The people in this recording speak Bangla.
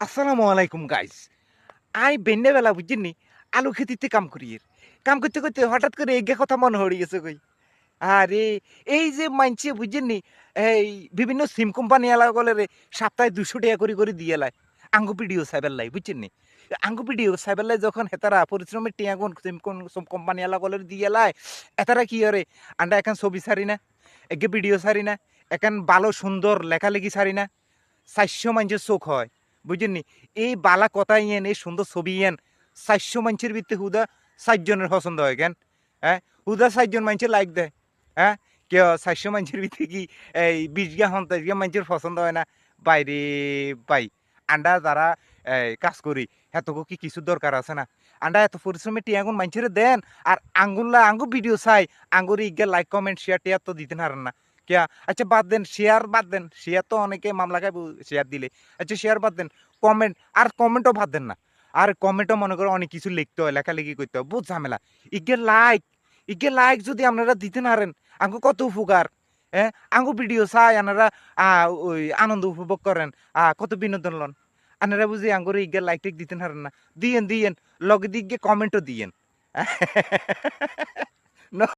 আসসালামু আলাইকুম গাইস আই বেলা বুঝছেন আলু খেতিতে কাম করি কাম করতে করতে হঠাৎ করে এগে কথা মনে হয়ে গেছে কই আরে এই যে মানছে বুঝছেন নি এই বিভিন্ন সিম কোম্পানি এলাকা রে সপ্তাহে দুশো টাকা করে করে দিয়ে লাই আঙ্গু পিডিও সাইবার লাই বুঝছেন আঙ্গু পিডিও সাইবার লাই যখন হেতারা পরিশ্রমের টিয়া কোন সিম কোম্পানি এলাকা দিয়ে লাই এতারা কি করে আন্ডা এখন ছবি সারি না এগে ভিডিও সারি না এখন ভালো সুন্দর লেখালেখি সারি না চারশো মানুষের চোখ হয় বুঝলেন এই বালা কথা ইয়েন, এই সুন্দর ছবি ইয়েন চারশো মানুষের ভিত্তি হুদা চারজনের পছন্দ হয়, কেন? হ্যাঁ? হুদা চারজন মানুষের লাইক দেয় হ্যাঁ? কেউ চারশো মানুষের ভিত্তি কি এই বিশ গা পঞ্চাশ গা মানুষের পছন্দ হয় না? বাইরে বাই আন্ডা যারা কাজ করি এতগো কি কিছু দরকার আছে না? আন্ডা এত পরিশ্রমে টিয়াগুন মানুষের দেন, আর আঙ্গুল্লা আঙ্গু ভিডিও চাই, আঙ্গুর ইগে লাইক কমেন্ট শেয়ার টিয়ার তো দিতে না। কেয়া আচ্ছা বাদ দেন শেয়ার বাদ দেন। শেয়ার তো অনেকে মামলা খায় শেয়ার দিলে। আচ্ছা শেয়ার বাদ দেন। কমেন্ট আর কমেন্টও বাদ দেন না। আর কমেন্টও মনে করো অনেক কিছু লিখতে হয় লেখালেখি করতে হয়। বহুত ঝামেলা। ইগে লাইক ইগে লাইক যদি আপনারা দিতে পারেন আঙ্গু কত উপকার? হ্যাঁ? আঙ্গু ভিডিও চাই আপনারা আহ, ওই আনন্দ উপভোগ করেন। কত বিনোদন লন। আনারা বুঝি আঙ্গুর ইগে লাইক টেক দিতে পারেন না। দিয়েন দিয়েন। লগে দিকে কমেন্টও দিয়েন।